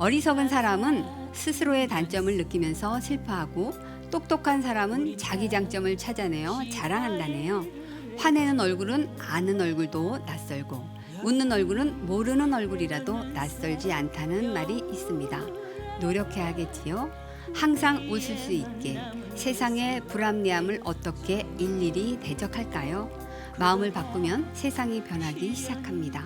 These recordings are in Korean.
어리석은 사람은 스스로의 단점을 느끼면서 슬퍼하고 똑똑한 사람은 자기 장점을 찾아내어 자랑한다네요. 화내는 얼굴은 아는 얼굴도 낯설고 웃는 얼굴은 모르는 얼굴이라도 낯설지 않다는 말이 있습니다. 노력해야겠지요. 항상 웃을 수 있게 세상의 불합리함을 어떻게 일일이 대적할까요? 마음을 바꾸면 세상이 변하기 시작합니다.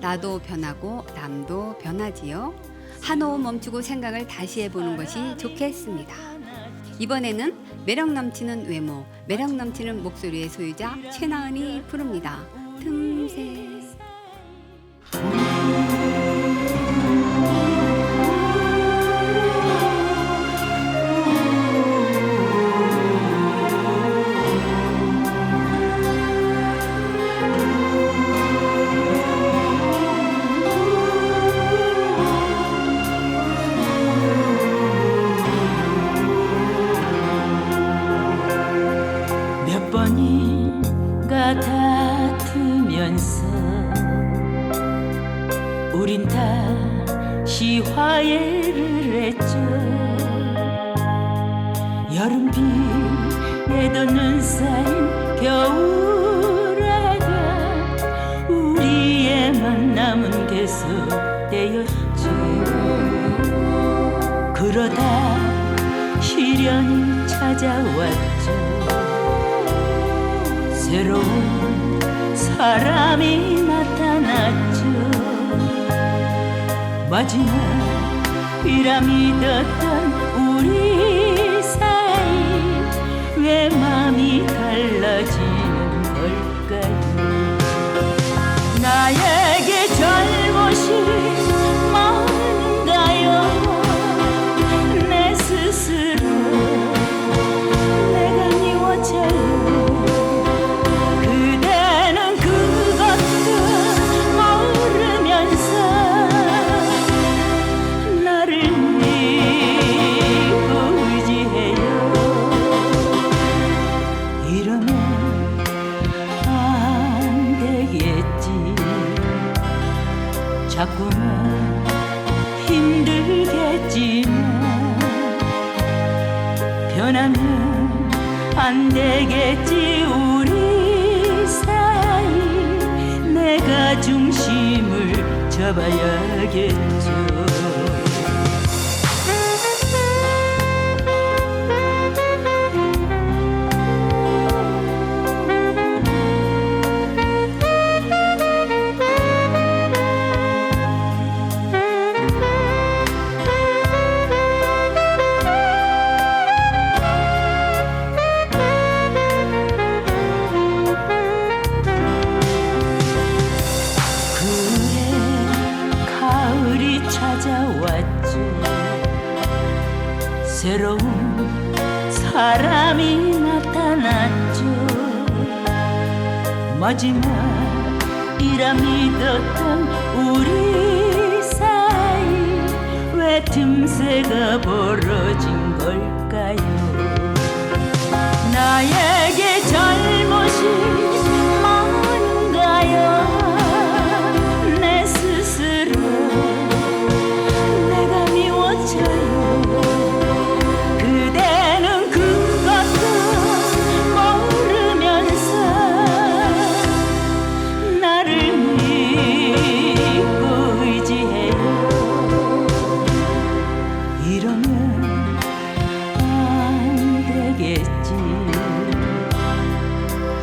나도 변하고 남도 변하지요. 한호흡 멈추고 생각을 다시 해보는 것이 좋겠습니다. 이번에는 매력 넘치는 외모, 매력 넘치는 목소리의 소유자 최나은이 부릅니다. 틈새. 다투면서 우린 다시 화해를 했죠. 여름비에도 눈 쌓인 겨울에도 우리의 만남은 계속되었죠. 그러다 시련이 찾아왔죠 새로운 사람이 나타났죠. 마지막 이라 믿었던 우리 사이 왜 마음이 달라지 안 되겠지 우리 사이 내가 중심을 잡아야겠죠 가을이 찾아왔죠 새로운 사람이 나타났죠 마지막이라 믿었던 우리 사이 왜 틈새가 벌어진 걸까요? 나에게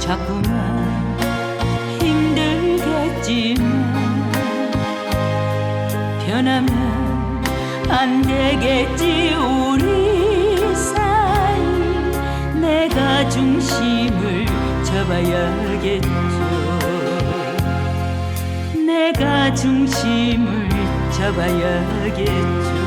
자꾸만 힘들겠지만 변하면 안 되겠지 우리 사이. 내가 중심을 잡아야겠죠. 내가 중심을 잡아야겠죠